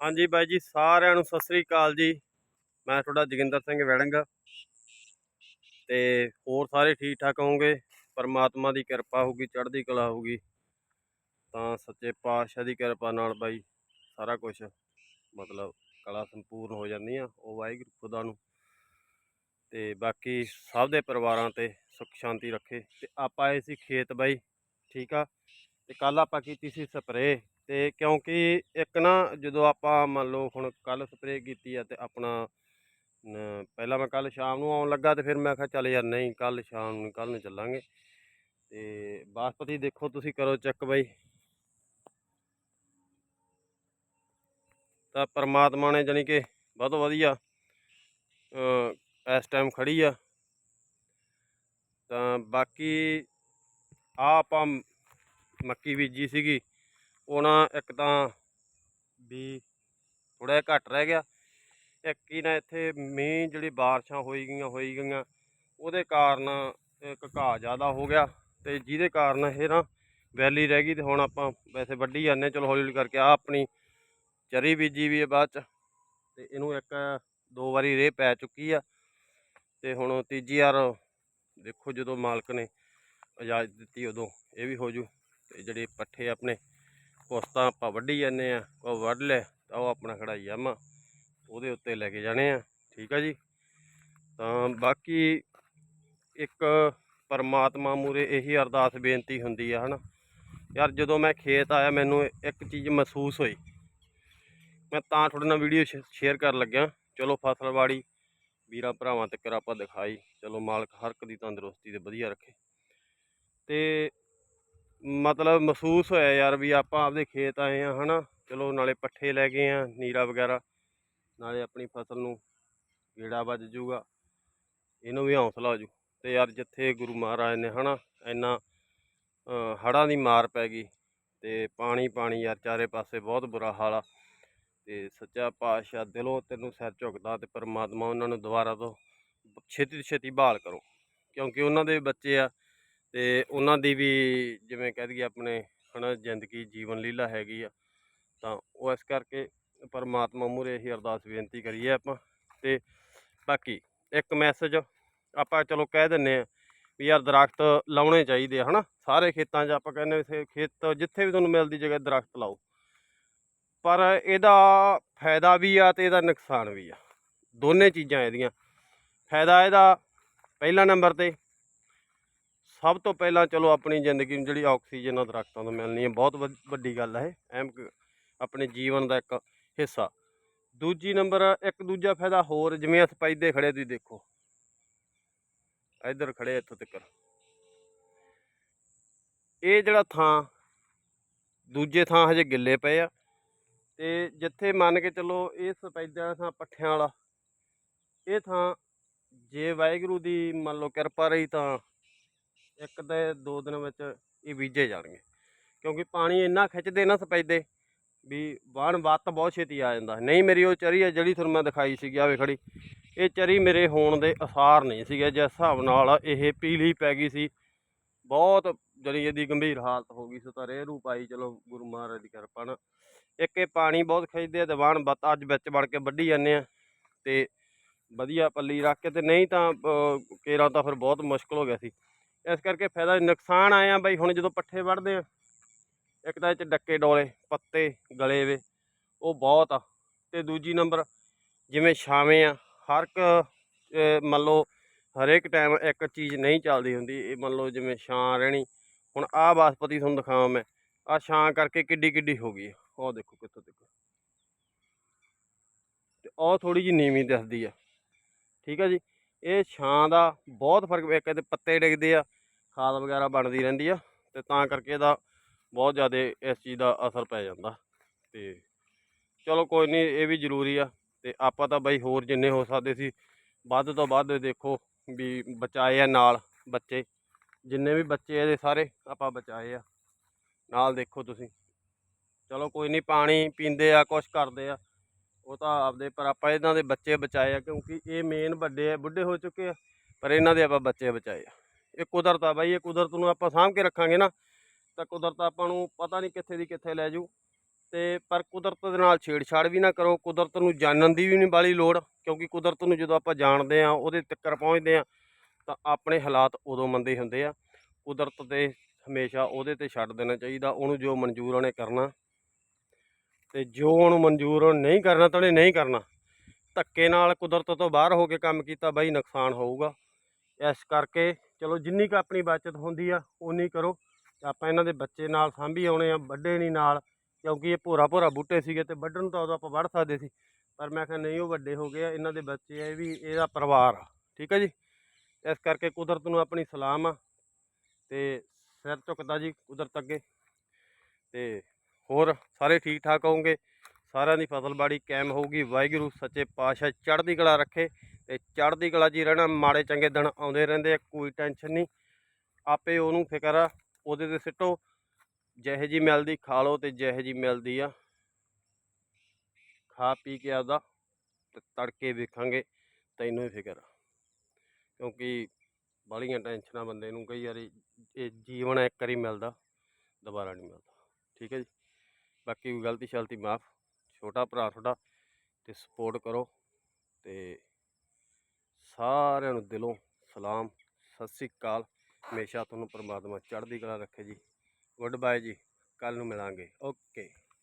ਹਾਂਜੀ ਬਾਈ ਜੀ, ਸਾਰਿਆਂ ਨੂੰ ਸਤਿ ਸ੍ਰੀ ਅਕਾਲ ਜੀ। ਮੈਂ ਤੁਹਾਡਾ ਜੋਗਿੰਦਰ ਸਿੰਘ ਵੜਿੰਗ। ਤੇ ਹੋਰ ਸਾਰੇ ਠੀਕ ਠਾਕ ਹੋਵੋਗੇ? ਪਰਮਾਤਮਾ ਦੀ ਕਿਰਪਾ ਹੋਊਗੀ, ਚੜ੍ਹਦੀ ਕਲਾ ਹੋਊਗੀ। ਤਾਂ ਸੱਚੇ ਪਾਤਸ਼ਾਹ ਦੀ ਕਿਰਪਾ ਨਾਲ ਬਾਈ, ਸਾਰਾ ਕੁਝ ਮਤਲਬ ਕਲਾ ਸੰਪੂਰਨ ਹੋ ਜਾਂਦੀ ਆ ਉਹ ਵਾਹਿਗੁਰੂ ਖੁਦਾ ਨੂੰ। ਤੇ ਬਾਕੀ ਸਭ ਦੇ ਪਰਿਵਾਰਾਂ ਤੇ ਸੁੱਖ ਸ਼ਾਂਤੀ ਰੱਖੇ। ਤੇ ਆਪਾਂ ਆਏ ਸੀ ਖੇਤ ਬਾਈ, ਠੀਕ ਆ? ਤੇ ਕੱਲ ਆਪਾਂ ਕੀਤੀ ਸੀ ਸਪਰੇਅ। ਤੇ ਕਿਉਂਕਿ ਇੱਕ ਨਾ ਜਦੋਂ ਆਪਾਂ ਮੰਨ ਲਓ ਹੁਣ ਕੱਲ ਸਪਰੇਅ ਕੀਤੀ ਆ ਤੇ ਆਪਣਾ ਪਹਿਲਾਂ ਮੈਂ ਕੱਲ ਸ਼ਾਮ ਨੂੰ ਆਉਣ ਲੱਗਾ ਤੇ ਫਿਰ ਮੈਂ ਕਿਹਾ ਚੱਲ ਯਾਰ ਨਹੀਂ ਕੱਲ ਸ਼ਾਮ ਨੂੰ ਕੱਲ ਨੂੰ ਚੱਲਾਂਗੇ। ਤੇ ਬਾਸਪਤੀ ਦੇਖੋ ਤੁਸੀਂ ਕਰੋ ਚੈੱਕ ਬਾਈ। ਤਾਂ ਪਰਮਾਤਮਾ ਨੇ ਜਾਣੀ ਕਿ ਬਹੁਤ ਵਧੀਆ ਇਸ ਟਾਈਮ ਖੜੀ ਆ। ਤਾਂ ਬਾਕੀ ਆ ਆਪਾਂ ਮੱਕੀ ਬੀਜੀ ਸੀਗੀ। ਉਹਨਾਂ ਇੱਕ ਤਾਂ ਵੀ ਥੋੜਾ ਜਿਹਾ ਘੱਟ ਰਹਿ ਗਿਆ। ਇੱਕ ਹੀ ਨਾ ਇੱਥੇ ਮੀਂਹ ਜਿਹੜੀ ਬਾਰਿਸ਼ਾਂ ਹੋਈ ਗਈਆਂ ਹੋਈ ਗਈਆਂ, ਉਹਦੇ ਕਾਰਨ ਇੱਕ ਘਾਹ ਜ਼ਿਆਦਾ ਹੋ ਗਿਆ ਤੇ ਜਿਹਦੇ ਕਾਰਨ ਇਹ ਨਾ ਵੈਲੀ ਰਹਿ ਗਈ ਤੇ ਹੁਣ ਆਪਾਂ ਵੈਸੇ ਵੱਢੀ ਜਾਂਦੇ ਚਲੋ ਹੌਲੀ ਹੌਲੀ ਕਰਕੇ ਆ ਆਪਣੀ ਚਰੀ ਬੀਜੀ ਵੀ ਹੈ ਬਾਅਦ ਚ ਤੇ ਇਹਨੂੰ ਇੱਕ ਦੋ ਵਾਰੀ ਰੇਹ ਪੈ ਚੁੱਕੀ ਆ ਤੇ ਹੁਣ ਤੀਜੀ ਵਾਰ ਦੇਖੋ ਜਦੋਂ ਮਾਲਕ ਨੇ ਇਜਾਜ਼ਤ ਦਿੱਤੀ ਉਦੋਂ ਇਹ ਵੀ ਹੋ ਜੂ ਤੇ ਜਿਹੜੇ ਪੱਠੇ ਆਪਣੇ ਕੁਛ ਤਾਂ ਆਪਾਂ ਵੱਢੀ ਜਾਂਦੇ ਆ ਉਹ ਵੱਢ ਲੈ ਤਾਂ ਉਹ ਆਪਣਾ ਖੜਾਈ ਜਾਮਾ ਉਹਦੇ ਉੱਤੇ ਲੈ ਕੇ ਜਾਣੇ ਆ ਠੀਕ ਆ ਜੀ? ਤਾਂ ਬਾਕੀ ਇੱਕ ਪਰਮਾਤਮਾ ਮੂਰੇ ਇਹੀ ਅਰਦਾਸ ਬੇਨਤੀ ਹੁੰਦੀ ਆ, ਹਨਾ? ਯਾਰ ਜਦੋਂ ਮੈਂ ਖੇਤ ਆਇਆ ਮੈਨੂੰ ਇੱਕ ਚੀਜ਼ ਮਹਿਸੂਸ ਹੋਈ। ਮੈਂ ਤਾਂ ਤੁਹਾਡੇ ਨਾਲ ਵੀਡੀਓ ਸ਼ੇਅਰ ਕਰਨ ਲੱਗਿਆ। ਚਲੋ ਫਸਲਵਾੜੀ ਵੀਰਾਂ ਭਰਾਵਾਂ ਤੱਕ ਆਪਾਂ ਦਿਖਾਈ। ਚਲੋ ਮਾਲਕ ਹਰ ਇੱਕ ਦੀ ਤੰਦਰੁਸਤੀ ਤੇ ਵਧੀਆ ਰੱਖੇ। ਤੇ ਮਤਲਬ ਮਹਿਸੂਸ ਹੋਇਆ ਯਾਰ ਵੀ ਆਪਾਂ ਆਪਦੇ ਖੇਤ ਆਏ ਆ ਹਨਾ? ਚਲੋ ਨਾਲੇ ਪੱਠੇ ਲੈ ਗਏ ਆ ਨੀਰਾ ਵਗੈਰਾ। ਨਾਲੇ ਆਪਣੀ ਫਸਲ ਨੂੰ ਗੇੜਾ ਵੱਜ ਜੂਗਾ। ਇਹਨੂੰ ਵੀ ਹੌਸਲਾ ਹੋ ਜੂ। ਤੇ ਯਾਰ ਜਿੱਥੇ ਗੁਰੂ ਮਹਾਰਾਜ ਨੇ, ਹਨਾ, ਇੰਨਾ ਹੜਾਂ ਦੀ ਮਾਰ ਪੈ ਗਈ ਤੇ ਪਾਣੀ ਪਾਣੀ ਯਾਰ ਚਾਰੇ ਪਾਸੇ ਬਹੁਤ ਬੁਰਾ ਹਾਲ ਆ। ਤੇ ਸੱਚਾ ਪਾਤਸ਼ਾਹ ਦਿਲੋਂ ਤੈਨੂੰ ਸਿਰ ਝੁਕਦਾ ਤੇ ਪਰਮਾਤਮਾ ਉਹਨਾਂ ਨੂੰ ਦੁਬਾਰਾ ਤੋਂ ਛੇਤੀ ਤੋਂ ਛੇਤੀ ਬਹਾਲ ਕਰੋ। ਕਿਉਂਕਿ ਉਹਨਾਂ ਦੇ ਬੱਚੇ ਆ ਤੇ ਉਹਨਾਂ ਦੀ ਵੀ ਜਿਵੇਂ ਕਹਿ ਦਈਏ ਆਪਣੇ ਹਨਾ ਜ਼ਿੰਦਗੀ ਜੀਵਨ ਲੀਲਾ ਹੈਗੀ ਆ, ਤਾਂ ਉਹ ਇਸ ਕਰਕੇ ਪਰਮਾਤਮਾ ਮੂਹਰੇ ਇਹੀ ਅਰਦਾਸ ਬੇਨਤੀ ਕਰੀਏ ਆਪਾਂ। ਤੇ ਬਾਕੀ ਇੱਕ ਮੈਸੇਜ ਆਪਾਂ ਚਲੋ ਕਹਿ ਦਿੰਨੇ ਆ ਵੀ ਯਾਰ ਦਰਖਤ ਲਾਉਣੇ ਚਾਹੀਦੇ ਆ ਹਨਾ, ਸਾਰੇ ਖੇਤਾਂ 'ਚ ਆਪਾਂ ਕਹਿੰਦੇ ਵੀ ਖੇਤ ਜਿੱਥੇ ਵੀ ਤੁਹਾਨੂੰ ਮਿਲਦੀ ਜਗ੍ਹਾ ਦਰਖਤ ਲਾਓ। ਪਰ ਇਹਦਾ ਫਾਇਦਾ ਵੀ ਆ ਤੇ ਇਹਦਾ ਨੁਕਸਾਨ ਵੀ ਆ, ਦੋਨੇ ਚੀਜ਼ਾਂ ਇਹਦੀਆਂ। ਫਾਇਦਾ ਇਹਦਾ ਪਹਿਲਾ ਨੰਬਰ ਤੇ ਸਭ ਤੋਂ ਪਹਿਲਾਂ ਚਲੋ ਆਪਣੀ ਜ਼ਿੰਦਗੀ ਨੂੰ ਜਿਹੜੀ ਆਕਸੀਜਨ ਆ ਦਰਖਤਾਂ ਤੋਂ ਮਿਲਣੀ ਹੈ, ਬਹੁਤ ਵੱਡ- ਵੱਡੀ ਗੱਲ ਹੈ ਇਹ ਆਪਣੇ ਜੀਵਨ ਦਾ ਇੱਕ ਹਿੱਸਾ। ਦੂਜੀ ਨੰਬਰ, ਇੱਕ ਦੂਜਾ ਫਾਇਦਾ ਹੋਰ, ਜਿਵੇਂ ਸਪਾਈਦੇ ਖੜੇ ਤੁਸੀਂ ਦੇਖੋ। ਇੱਧਰ ਖੜੇ ਇੱਥੋਂ ਤੱਕ। ਇਹ ਜਿਹੜਾ ਥਾਂ, ਦੂਜੇ ਥਾਂ ਹਜੇ ਗਿੱਲੇ ਪਏ ਆ ਤੇ ਜਿੱਥੇ ਮੰਨ ਕੇ ਚੱਲੋ ਇਹ ਸਪੈਦਿਆਂ ਥਾਂ ਪੱਠਿਆਂ ਵਾਲਾ, ਇਹ ਥਾਂ ਜੇ ਵਾਹਿਗੁਰੂ ਦੀ ਮੰਨ ਲਓ ਕਿਰਪਾ ਰਹੀ ਤਾਂ ਇੱਕ ਤੇ ਦੋ ਦਿਨ ਵਿੱਚ ਇਹ ਬੀਜੇ ਜਾਣਗੇ। ਕਿਉਂਕਿ ਪਾਣੀ ਇੰਨਾ ਖਿੱਚਦੇ ਨਾ ਸਪੈਦੇ ਵੀ ਵਾਣ ਵੱਤ ਬਹੁਤ ਛੇਤੀ ਆ ਜਾਂਦਾ। ਨਹੀਂ ਮੇਰੀ ਉਹ ਚਰੀ ਹੈ ਜਿਹੜੀ ਤੁਹਾਨੂੰ ਮੈਂ ਦਿਖਾਈ ਸੀਗੀ ਆਵੇ ਖੜੀ ਇਹ ਚਰੀ ਮੇਰੇ ਹੋਣ ਦੇ ਅਸਾਰ ਨਹੀਂ ਸੀਗੇ ਜਿਸ ਹਿਸਾਬ ਨਾਲ ਇਹ ਪੀਲੀ ਪੈ ਗਈ ਸੀ। ਬਹੁਤ ਜਿਹੜੀ ਇਹਦੀ ਗੰਭੀਰ ਹਾਲਤ ਹੋ ਗਈ ਸੀ ਤਾਂ ਰੇਹ ਰੂ ਪਾਈ ਚਲੋ ਗੁਰੂ ਮਹਾਰਾਜ ਦੀ ਕਿਰਪਾ ਨਾਲ। ਇੱਕ ਇਹ ਪਾਣੀ ਬਹੁਤ ਖਿੱਚਦੇ ਆ ਤੇ ਵਾਣ ਬੱਤ ਅੱਜ ਵਿੱਚ ਵੜ ਕੇ ਵੱਢੀ ਜਾਂਦੇ ਆ ਤੇ ਵਧੀਆ ਪੱਲੀ ਰੱਖ ਕੇ ਤੇ ਨਹੀਂ ਤਾਂ ਅਹ, ਤਾਂ ਫਿਰ ਬਹੁਤ ਮੁਸ਼ਕਲ ਹੋ ਗਿਆ ਸੀ। ਇਸ ਕਰਕੇ ਫਾਇਦਾ ਨੁਕਸਾਨ ਆਇਆ ਬਈ, ਹੁਣ ਜਦੋਂ ਪੱਠੇ ਵੱਢਦੇ ਆ, ਇੱਕ ਤਾਂ ਇਹ ਚ ਡੱਕੇ ਡੋਲੇ, ਪੱਤੇ, ਗਲੇ ਵੇ, ਉਹ ਬਹੁਤ ਆ। ਤੇ ਦੂਜੀ ਨੰਬਰ, ਜਿਵੇਂ ਛਾਵੇਂ ਆ, ਹਰ ਇੱਕ ਮੰਨ ਲਓ ਹਰੇਕ ਟਾਈਮ ਇੱਕ ਚੀਜ਼ ਨਹੀਂ ਚੱਲਦੀ ਹੁੰਦੀ, ਇਹ ਮੰਨ ਲਓ ਜਿਵੇਂ ਛਾਂ ਰਹਿਣੀ, ਹੁਣ ਆਹ ਬਾਸਪਤੀ ਤੁਹਾਨੂੰ ਦਿਖਾਵਾਂ ਮੈਂ, ਆਹ ਛਾਂ ਕਰਕੇ ਕਿੱਡੀ ਕਿੱਡੀ ਹੋ ਗਈ ਆ। ਉਹ ਦੇਖੋ ਕਿੱਥੋਂ ਤੱਕ ਤੇ ਉਹ ਥੋੜੀ ਜਿਹੀ ਨੀਵੀਂ ਦਿਸਦੀ ਆ। ਠੀਕ ਆ ਜੀ? ਇਹ ਛਾਂ ਦਾ ਬਹੁਤ ਫ਼ਰਕ ਇੱਕ ਇਹਦੇ ਪੱਤੇ ਡਿੱਗਦੇ ਆ, ਖਾਦ ਵਗੈਰਾ ਬਣਦੀ ਰਹਿੰਦੀ ਆ ਤੇ ਤਾਂ ਕਰਕੇ ਇਹਦਾ ਬਹੁਤ ਜ਼ਿਆਦਾ ਇਸ ਚੀਜ਼ ਦਾ ਅਸਰ ਪੈ ਜਾਂਦਾ ਤੇ ਚਲੋ ਕੋਈ ਨਹੀਂ ਇਹ ਵੀ ਜ਼ਰੂਰੀ ਆ ਤੇ ਆਪਾਂ ਤਾਂ ਬਈ ਹੋਰ ਜਿੰਨੇ ਹੋ ਸਕਦੇ ਸੀ, ਵੱਧ ਤੋਂ ਵੱਧ ਦੇਖੋ ਵੀ ਬਚਾਏ ਆ ਨਾਲ ਬੱਚੇ, ਜਿੰਨੇ ਵੀ ਬੱਚੇ ਇਹਦੇ ਸਾਰੇ ਆਪਾਂ ਬਚਾਏ ਆ, ਨਾਲ ਦੇਖੋ ਤੁਸੀਂ। ਚਲੋ ਕੋਈ ਨਹੀਂ ਪਾਣੀ ਪੀਂਦੇ ਆ, ਕੁਛ ਕਰਦੇ ਆ। ਉਹ ਤਾਂ ਆਪਦੇ, ਪਰ ਆਪਾਂ ਇਹਨਾਂ ਦੇ ਬੱਚੇ ਬਚਾਏ ਆ ਕਿਉਂਕਿ ਇਹ ਮੇਨ ਵੱਡੇ ਆ, ਬੁੱਢੇ ਹੋ ਚੁੱਕੇ ਆ, ਪਰ ਇਹਨਾਂ ਦੇ ਆਪਾਂ ਬੱਚੇ ਬਚਾਏ ਆ। ਇਹ ਕੁਦਰਤ ਆ ਬਾਈ, ਇਹ ਕੁਦਰਤ ਨੂੰ ਆਪਾਂ ਸਾਂਭ ਕੇ ਰੱਖਾਂਗੇ ਨਾ, ਤਾਂ ਕੁਦਰਤ ਆਪਾਂ ਨੂੰ ਪਤਾ ਨਹੀਂ ਕਿੱਥੇ ਦੀ ਕਿੱਥੇ ਲੈ ਜੂ। ਤੇ ਪਰ ਕੁਦਰਤ ਦੇ ਨਾਲ ਛੇੜਛਾੜ ਵੀ ਨਾ ਕਰੋ, ਕੁਦਰਤ ਨੂੰ ਜਾਣਨ ਦੀ ਵੀ ਨਹੀਂ ਬਾਲੀ ਲੋੜ, ਕਿਉਂਕਿ ਕੁਦਰਤ ਨੂੰ ਜਦੋਂ ਆਪਾਂ ਜਾਣਦੇ ਆ, ਉਹਦੇ ਤੱਕਰ ਪਹੁੰਚਦੇ ਆ, ਤਾਂ ਆਪਣੇ ਹਾਲਾਤ ਉਦੋਂ ਮੰਦੇ ਹੁੰਦੇ ਆ। ਕੁਦਰਤ ਦੇ ਹਮੇਸ਼ਾ ਉਹਦੇ ਤੇ ਛੱਡ ਦੇਣਾ ਚਾਹੀਦਾ, ਉਹਨੂੰ ਜੋ ਮਨਜ਼ੂਰ ਉਹਨੇ ਕਰਨਾ। ਤੇ ਜੋ ਉਹਨੂੰ ਮਨਜ਼ੂਰ ਉਹ ਨਹੀਂ ਕਰਨਾ ਤਾਂ ਉਹਨੇ ਨਹੀਂ ਕਰਨਾ। ਧੱਕੇ ਨਾਲ ਕੁਦਰਤ ਤੋਂ ਬਾਹਰ ਹੋ ਕੇ ਕੰਮ ਕੀਤਾ ਬਾਈ ਨੁਕਸਾਨ ਹੋਊਗਾ। ਇਸ ਕਰਕੇ ਚਲੋ ਜਿੰਨੀ ਕੁ ਆਪਣੀ ਬਚਤ ਹੁੰਦੀ ਆ ਉਨੀ ਕਰੋ। ਆਪਾਂ ਇਹਨਾਂ ਦੇ ਬੱਚੇ ਨਾਲ ਸਾਂਭੀ ਆਉਣੇ ਆ, ਵੱਡੇ ਨਹੀਂ ਨਾਲ, ਕਿਉਂਕਿ ਇਹ ਭੋਰਾ ਭੋਰਾ ਬੂਟੇ ਸੀਗੇ ਤੇ ਵੱਢਣ ਨੂੰ ਤਾਂ ਉਦੋਂ ਆਪਾਂ ਵੱਢ ਸਕਦੇ ਸੀ। ਪਰ ਮੈਂ ਕਿਹਾ ਨਹੀਂ, ਉਹ ਵੱਡੇ ਹੋ ਗਏ ਆ, ਇਹਨਾਂ ਦੇ ਬੱਚੇ ਆ, ਇਹ ਵੀ ਇਹਦਾ ਪਰਿਵਾਰ ਆ, ਠੀਕ ਹੈ ਜੀ? ਇਸ ਕਰਕੇ ਕੁਦਰਤ ਨੂੰ ਆਪਣੀ ਸਲਾਮ ਆ। ਤੇ ਸਿਰ ਝੁਕਦਾ ਜੀ ਕੁਦਰਤ ਅੱਗੇ। ਤੇ ਹੋਰ ਸਾਰੇ ਠੀਕ ਠਾਕ ਹੋਵੋਗੇ? ਸਾਰਿਆਂ ਦੀ ਫਸਲਬਾੜੀ ਕਾਇਮ ਹੋਊਗੀ। ਵਾਹਿਗੁਰੂ ਸੱਚੇ ਪਾਤਸ਼ਾਹ ਚੜ੍ਹਦੀ ਕਲਾ ਰੱਖੇ ਤੇ ਚੜ੍ਹਦੀ ਕਲਾ ਜੀ ਰਹਿਣਾ। ਮਾੜੇ ਚੰਗੇ ਦਿਨ ਆਉਂਦੇ ਰਹਿੰਦੇ ਆ, ਕੋਈ ਟੈਨਸ਼ਨ ਨਹੀਂ। ਆਪੇ ਉਹਨੂੰ ਫਿਕਰ ਆ, ਉਹਦੇ ਤੇ ਸਿੱਟੋ। ਜਿਹੇ ਜੀ ਮਿਲਦੀ ਖਾ ਲਓ ਤੇ ਜਿਹੇ ਜੀ ਮਿਲਦੀ ਆ। ਖਾ ਪੀ ਕੇ ਆਪਦਾ ਤੇ ਤੜਕੇ ਵੇਖਾਂਗੇ, ਤੈਨੂੰ ਹੀ ਫਿਕਰ ਆ। ਕਿਉਂਕਿ ਬਾਹਲੀਆਂ ਟੈਨਸ਼ਨਾਂ ਬੰਦੇ ਨੂੰ ਕਈ ਵਾਰੀ ਇਹ ਜੀਵਨ ਇੱਕ ਵਾਰੀ ਮਿਲਦਾ, ਦੁਬਾਰਾ ਨਹੀਂ ਮਿਲਦਾ। ਠੀਕ ਹੈ ਜੀ? ਬਾਕੀ ਕੋਈ ਗਲਤੀ ਸ਼ਲਤੀ ਮਾਫ, ਛੋਟਾ ਭਰਾ ਤੁਹਾਡਾ ਤੇ ਸਪੋਰਟ ਕਰੋ ਤੇ ਸਾਰਿਆਂ ਨੂੰ ਦਿਲੋਂ ਸਲਾਮ, ਸਤਿ ਸ੍ਰੀ ਅਕਾਲ। ਹਮੇਸ਼ਾ ਤੁਹਾਨੂੰ ਪਰਮਾਤਮਾ ਚੜ੍ਹਦੀ ਕਲਾ ਰੱਖੇ ਜੀ। ਗੁੱਡ ਬਾਏ ਜੀ। ਕੱਲ ਨੂੰ ਮਿਲਾਂਗੇ। ਓਕੇ